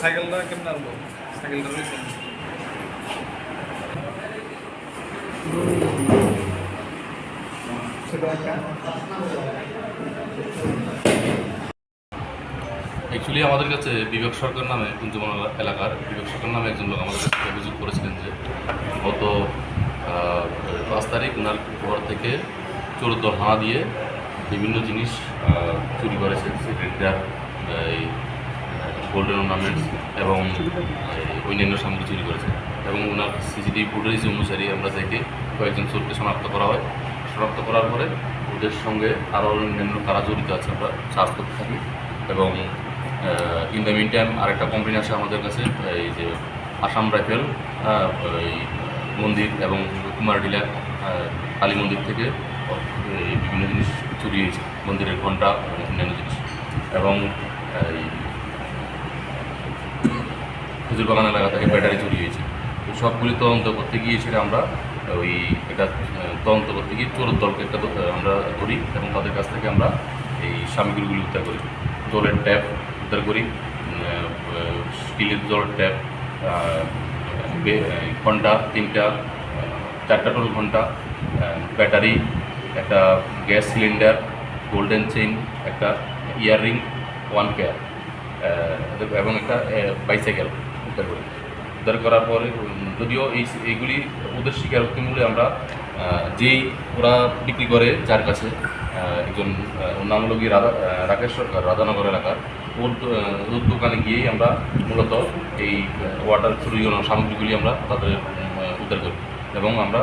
সাইকেলটা কেমন অ্যাকচুয়ালি আমাদের কাছে বিবেক সরকার নামে কিন্তু এলাকার বিবেক সরকার নামে একজন লোক আমাদের কাছে অভিযোগ করেছিলেন যে গত তারিখ ওনার ঘর থেকে দল হানা দিয়ে বিভিন্ন জিনিস চুরি করেছে সিলিন্ডার এই গোল্ডেন অর্নামেন্টস এবং অন্যান্য সামগ্রী চুরি করেছে। এবং ওনার সিসিটিভি ফুটেজ অনুসারে আমরা দেখে কয়েকজন চোরকে শনাক্ত করা হয়। শনাক্ত করার পরে ওদের সঙ্গে আরও অন্যান্য কারা জড়িত আছে আমরা চার্জ করতে থাকি। এবং ইন দ্য মিন টাইম আরেকটা কমপ্লেন আসে আমাদের কাছে এই যে আসাম রাইফেল এই মন্দির এবং কুমারডিলা। আহ, কালী মন্দির থেকে বিভিন্ন জিনিস চুরি হয়েছে মন্দিরের ঘণ্টা অন্যান্য জিনিস। এবং, এই বাগান এলাকা থেকে ব্যাটারি চুরি হয়েছে সবগুলি তদন্ত করতে গিয়ে সেটা আমরা, ওই, এটা তদন্ত করতে গিয়ে চোরের দলকে একটা আমরা ধরি এবং তাদের কাছ থেকে আমরা এই সামগ্রীগুলি উদ্ধার করি। জলের ট্যাপ উদ্ধার করি স্টিলের জলের ট্যাপ ঘণ্টা তিনটা চারটা টোল ঘণ্টা ব্যাটারি একটা গ্যাস সিলিন্ডার গোল্ডেন চেইন একটা ইয়াররিং ওয়ান পেয়ার এবং একটা বাইসাইকেল উদ্ধার করি। উদ্ধার করার পরে যদিও এই এইগুলি ওদের স্বীকারোক্তি মূলে আমরা যেই ওরা বিক্রি করে যার কাছে একজন নাম গিয়ে রাধা রাকেশ সরকার, রাধানগর এলাকার, ওর ওর দোকানে গিয়েই আমরা মূলত এই ওয়াটার চুরি সামগ্রীগুলি আমরা তাদের উদ্ধার করি। এবং আমরা